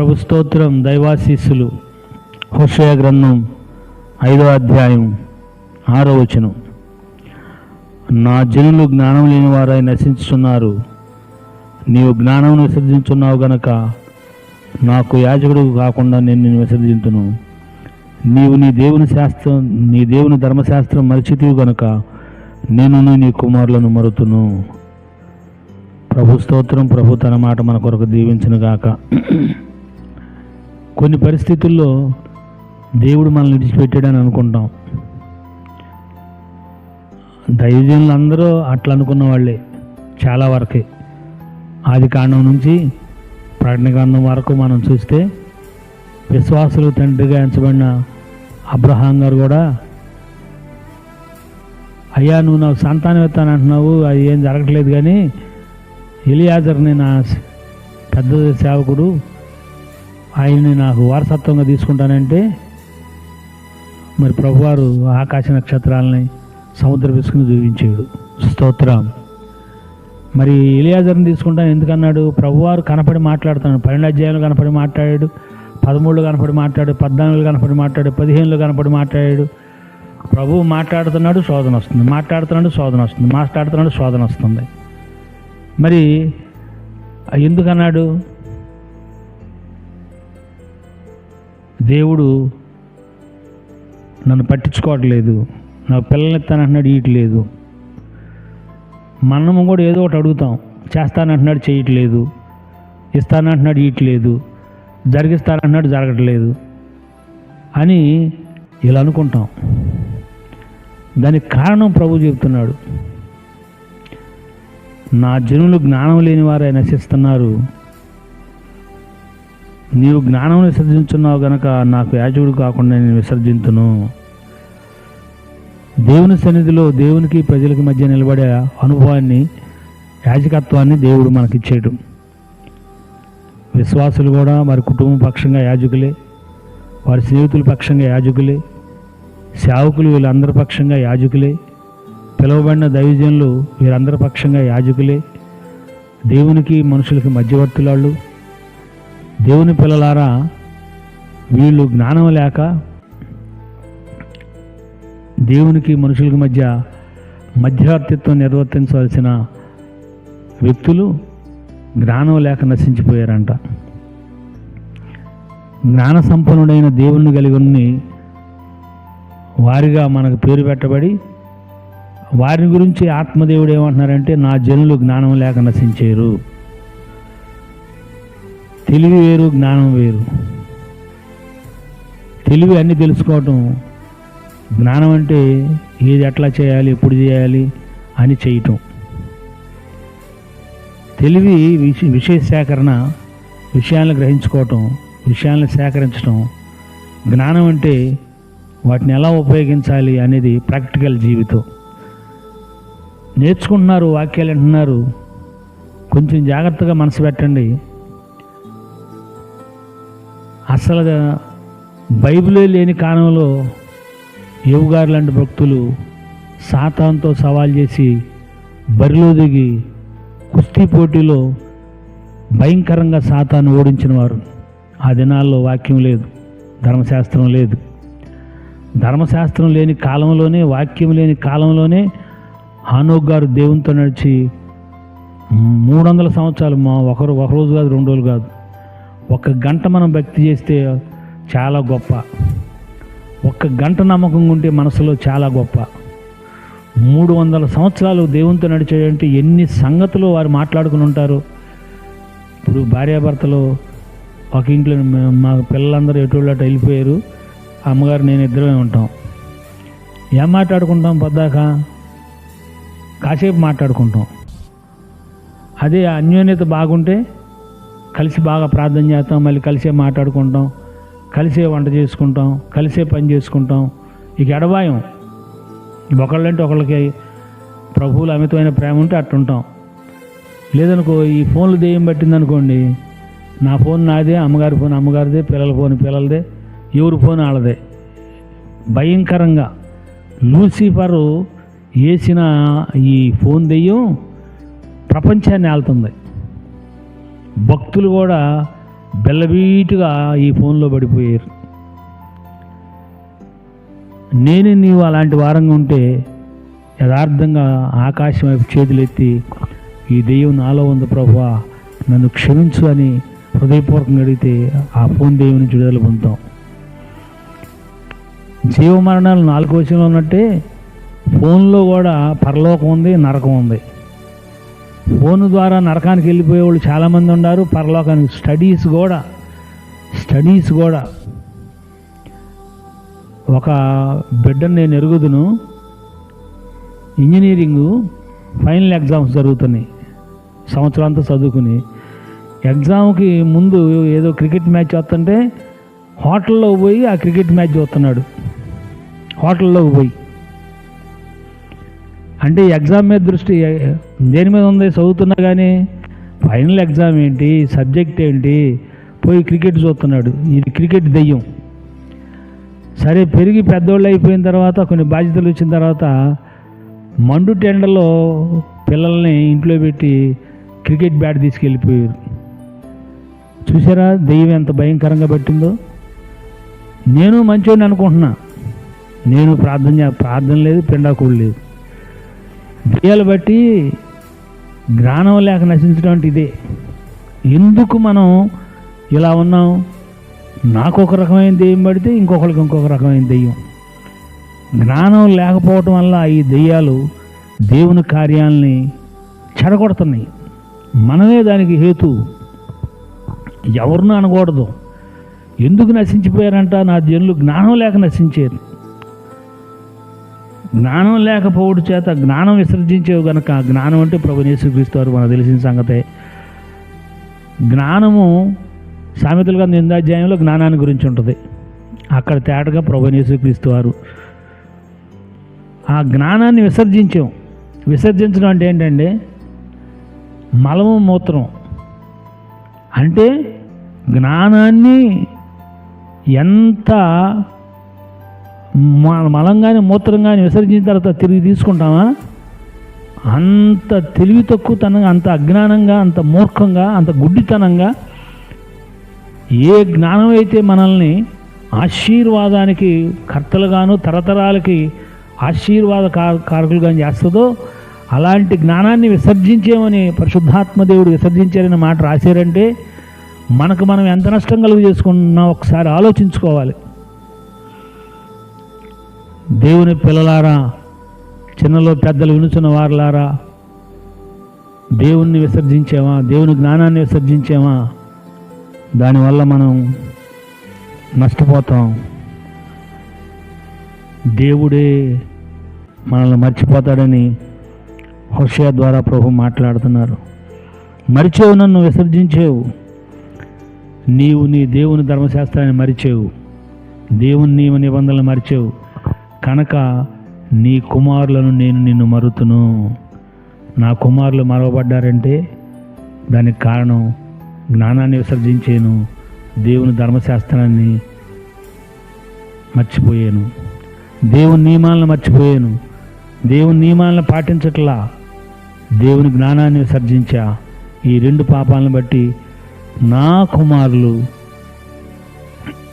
ప్రభు స్తోత్రం దైవాశీస్సులు. హోషయ గ్రంథం ఐదో అధ్యాయం ఆరో వచనం. నా జనులు జ్ఞానం లేని వారై నశించుతున్నారు నీవు జ్ఞానం విసర్జించున్నావు గనక నాకు యాజకుడు కాకుండా నేను నిన్ను విసర్జించును నీవు నీ దేవుని శాస్త్రం నీ దేవుని ధర్మశాస్త్రం మరిచితివు గనక నేను నీ కుమారులను మరుతును. ప్రభు స్తోత్రం ప్రభు తన మాట మన కొరకు దీవించును గాక కొన్ని పరిస్థితుల్లో దేవుడు మనల్ని విడిచిపెట్టాడని అనుకుంటాం. దైవజనులు అందరూ అట్లా అనుకున్న వాళ్ళే చాలా వరకే. ఆది కాండం నుంచి ప్రకటన వరకు మనం చూస్తే విశ్వాసులు తండ్రిగా ఎంచబడిన అబ్రహాం గారు కూడా అయ్యా నువ్వు నాకు సంతానం ఇస్తాను అంటున్నావు అది ఏం జరగట్లేదు కానీ ఎలియాజర్ని నా పెద్ద సేవకుడు ఆయన్ని నాకు వారసత్వంగా తీసుకుంటానంటే మరి ప్రభువారు ఆకాశ నక్షత్రాలని సముద్ర విసుకుని చూపించాడు. స్తోత్రం. మరి ఇలియాజర్ని తీసుకుంటాను ఎందుకన్నాడు? ప్రభువారు కనపడి మాట్లాడుతున్నాడు. పన్నెండు అధ్యాయంలో కనపడి మాట్లాడాడు. పదమూడులో కనపడి మాట్లాడాడు. పద్నాలుగులో కనపడి మాట్లాడాడు. పదిహేనులో కనపడి మాట్లాడాడు. ప్రభువు మాట్లాడుతున్నాడు శోధన వస్తుంది. మాట్లాడుతున్నాడు శోధన వస్తుంది. మాట్లాడుతున్నాడు శోధన వస్తుంది. మరి ఎందుకన్నాడు? దేవుడు నన్ను పట్టించుకోవట్లేదు. నా పిల్లల్ని ఇస్తానంటున్నాడు ఇయట్లేదు మనము కూడా ఏదో ఒకటి అడుగుతాం. చేస్తానంటున్నాడు చేయట్లేదు. ఇస్తానంటున్నాడు ఇయట్లేదు జరిగిస్తానంటున్నాడు జరగట్లేదు అని ఇలా అనుకుంటాం. దానికి కారణం ప్రభు చెప్తున్నాడు నా జనులు జ్ఞానం లేని వారే నశిస్తున్నారు. నీవు జ్ఞానం విసర్జించున్నావు గనక నాకు యాజకుడు కాకుండా నేను విసర్జించును దేవుని సన్నిధిలో దేవునికి ప్రజలకి మధ్య నిలబడే అనుభవాన్ని యాజకత్వాన్ని దేవుడు మనకిచ్చేయడం విశ్వాసులు కూడా వారి కుటుంబ పక్షంగా యాజకులే వారి స్నేహితుల పక్షంగా యాజకులే సేవకులు వీళ్ళందరి పక్షంగా యాజకులే పిలువబడిన దైవజనులు వీరందరి పక్షంగా యాజకులే దేవునికి మనుషులకి మధ్యవర్తులాళ్ళు దేవుని పిల్లలారా వీళ్ళు జ్ఞానం లేక దేవునికి మనుషులకి మధ్య మధ్యవర్తిత్వం నిర్వర్తించవలసిన వ్యక్తులు జ్ఞానం లేక నశించిపోయారంట. జ్ఞాన సంపన్నుడైన దేవుణ్ణి కలిగి ఉన్ని వారిగా మనకు పేరు పెట్టబడి వారిని గురించి ఆత్మదేవుడు ఏమంటున్నారంటే నా జనులు జ్ఞానం లేక నశించారు. తెలివి వేరు జ్ఞానం వేరు. తెలివి అన్నీ తెలుసుకోవటం జ్ఞానం అంటే ఏది ఎట్లా చేయాలి ఎప్పుడు చేయాలి అని చేయటం. తెలివి విష విషయ సేకరణ విషయాలను గ్రహించుకోవటం విషయాలను సేకరించడం జ్ఞానం అంటే వాటిని ఎలా ఉపయోగించాలి అనేది ప్రాక్టికల్ జీవితం. నేర్చుకుంటున్నారు వాక్యాలు అంటున్నారు కొంచెం జాగ్రత్తగా మనసు పెట్టండి. అసలు బైబిలే లేని కాలంలో యువగారు లాంటి భక్తులు సాతాంతో సవాల్ చేసి బరిలో దిగి కుస్తీ పోటీలో భయంకరంగా సాతాను ఓడించిన వారు. ఆ దినాల్లో వాక్యం లేదు ధర్మశాస్త్రం లేదు. ధర్మశాస్త్రం లేని కాలంలోనే వాక్యం లేని కాలంలోనే హానోక్ గారు దేవునితో నడిచి మూడు వందల సంవత్సరాలు మా ఒకరు ఒక రోజు కాదు రెండు రోజులు కాదు ఒక గంట మనం భక్తి చేస్తే చాలా గొప్ప. ఒక్క గంట నమ్మకం ఉంటే మనసులో చాలా గొప్ప. మూడు వందల సంవత్సరాలు దేవునితో నడిచేయంటే ఎన్ని సంగతులు వారు మాట్లాడుకుని ఉంటారు. ఇప్పుడు భార్యాభర్తలు ఒక ఇంట్లో మా పిల్లలందరూ ఎటువంటి అటు వెళ్ళిపోయారు. అమ్మగారు నేను ఇద్దరమే ఉంటాం. ఏం మాట్లాడుకుంటాం పద్దాక? కాసేపు మాట్లాడుకుంటాం. అదే అన్యోన్యత బాగుంటే కలిసి బాగా ప్రార్థన చేస్తాం మళ్ళీ కలిసే మాట్లాడుకుంటాం కలిసే వంట చేసుకుంటాం కలిసే పని చేసుకుంటాం. ఇక ఎడబాయం. ఒకళ్ళంటే ఒకళ్ళకి ప్రభువులు అమితమైన ప్రేమ ఉంటే అట్టుంటాం లేదనుకో ఈ ఫోన్లు దెయ్యం పట్టిందనుకోండి నా ఫోన్ నాదే అమ్మగారి ఫోన్ అమ్మగారిదే పిల్లల ఫోన్ పిల్లలదే ఎవరి ఫోన్ వాళ్ళదే. భయంకరంగా. లూసిఫరు వేసిన ఈ ఫోన్ దెయ్యం ప్రపంచాన్ని ఆలుతుంది భక్తులు కూడా బెల్లబీటుగా ఈ ఫోన్లో పడిపోయారు. నేను నీవు అలాంటి వారంగా ఉంటే యథార్థంగా ఆకాశం వైపు చేతులెత్తి ఈ దెయ్యం నాలో ఉంది ప్రభువా నన్ను క్షమించు అని హృదయపూర్వకంగా అడిగితే ఆ ఫోన్ దేవుని విడుదల పొందుతాం. జీవ మరణాలు నాలుగు వచ్చిన ఉన్నట్టే ఫోన్లో కూడా పరలోకం ఉంది నరకం ఉంది. ఫోన్ ద్వారా నరకానికి వెళ్ళిపోయే వాళ్ళు చాలామంది ఉన్నారు. పరలోకానికి స్టడీస్ కూడా స్టడీస్ కూడా. ఒక బిడ్డను నేను ఎరుగుదును. ఇంజనీరింగు ఫైనల్ ఎగ్జామ్స్ జరుగుతున్నాయి. సంవత్సరం అంతా చదువుకుని. ఎగ్జామ్కి ముందు ఏదో క్రికెట్ మ్యాచ్ వస్తుంటే హోటల్లో పోయి ఆ క్రికెట్ మ్యాచ్ చూస్తున్నాడు. హోటల్లోకి పోయి. అంటే ఎగ్జామ్ మీద దృష్టి దేని మీద ఉంది? చదువుతున్నా కానీ ఫైనల్ ఎగ్జామ్ ఏంటి? సబ్జెక్ట్ ఏంటి? పోయి క్రికెట్ చూస్తున్నాడు. ఇది క్రికెట్ దెయ్యం. సరే పెరిగి పెద్దోళ్ళు అయిపోయిన తర్వాత కొన్ని బాధ్యతలు వచ్చిన తర్వాత మండు టెండలో పిల్లల్ని ఇంట్లో పెట్టి క్రికెట్ బ్యాట్ తీసుకెళ్ళిపోయారు. చూసారా దెయ్యం ఎంత భయంకరంగా పట్టిందో? నేను మంచోడిని అనుకుంటున్నా. నేను ప్రార్థన ప్రార్థన లేదు పిండాకుడు లేదు. దెయ్యాలు బట్టి జ్ఞానం లేక నశించడం అంటే ఇదే. ఎందుకు మనం ఇలా ఉన్నాం? నాకు ఒక రకమైన దెయ్యం పడితే ఇంకొకరికి ఇంకొక రకమైన దెయ్యం. జ్ఞానం లేకపోవటం వల్ల ఈ దెయ్యాలు దేవుని కార్యాలని చెడగొడుతున్నాయి. మనమే దానికి హేతు. ఎవరినూ అనకూడదు. ఎందుకు నశించిపోయారంట? నా జనులు జ్ఞానం లేక నశించారు. జ్ఞానం లేకపోవడం చేత జ్ఞానం విసర్జించేవి గనక జ్ఞానం అంటే ప్రభు యేసుక్రీస్తు మనకు తెలిసిన సంగతే. జ్ఞానము సామెతలు గారి నిందాధ్యాయంలో జ్ఞానాన్ని గురించి ఉంటుంది. అక్కడ తేటగా ప్రభు చూపిస్తారు ఆ జ్ఞానాన్ని విసర్జించాం. విసర్జించడం అంటే ఏంటంటే మలము మూత్రం. అంటే జ్ఞానాన్ని ఎంత మలం కానీ మూత్రం కానీ విసర్జించిన తర్వాత తిరిగి తీసుకుంటామా? అంత తెలివి తక్కువతనంగా అంత అజ్ఞానంగా అంత మూర్ఖంగా అంత గుడ్డితనంగా ఏ జ్ఞానం అయితే మనల్ని ఆశీర్వాదానికి కర్తలుగాను తరతరాలకి ఆశీర్వాద కార- కారకులుగా చేస్తుందో అలాంటి జ్ఞానాన్ని విసర్జించేమని పరిశుద్ధాత్మదేవుడు విసర్జించారని మాట రాశారంటే మనకు మనం ఎంత నష్టం కలుగు చేసుకున్నా ఒకసారి ఆలోచించుకోవాలి. దేవుని పిల్లలారా చిన్నలో పెద్దలు వినుచున్న వారులారా దేవుణ్ణి విసర్జించామా దేవుని జ్ఞానాన్ని విసర్జించామా దానివల్ల మనం నష్టపోతాం. దేవుడే మనల్ని మర్చిపోతాడని హుషయ ద్వారా ప్రభు మాట్లాడుతున్నారు. మరిచేవు నన్ను విసర్జించేవు. నీవు నీ దేవుని ధర్మశాస్త్రాన్ని మరిచేవు. దేవుని నియమ నిబంధనలు మరిచేవు. కనుక నీ కుమారులను నేను నిన్ను మరుతును. నా కుమారులు మరవబడ్డారంటే దానికి కారణం జ్ఞానాన్ని విసర్జించాను దేవుని ధర్మశాస్త్రాన్ని మర్చిపోయాను. దేవుని నియమాలను మర్చిపోయాను. దేవుని నియమాలను పాటించట్లా దేవుని జ్ఞానాన్ని విసర్జించా. ఈ రెండు పాపాలను బట్టి నా కుమారులు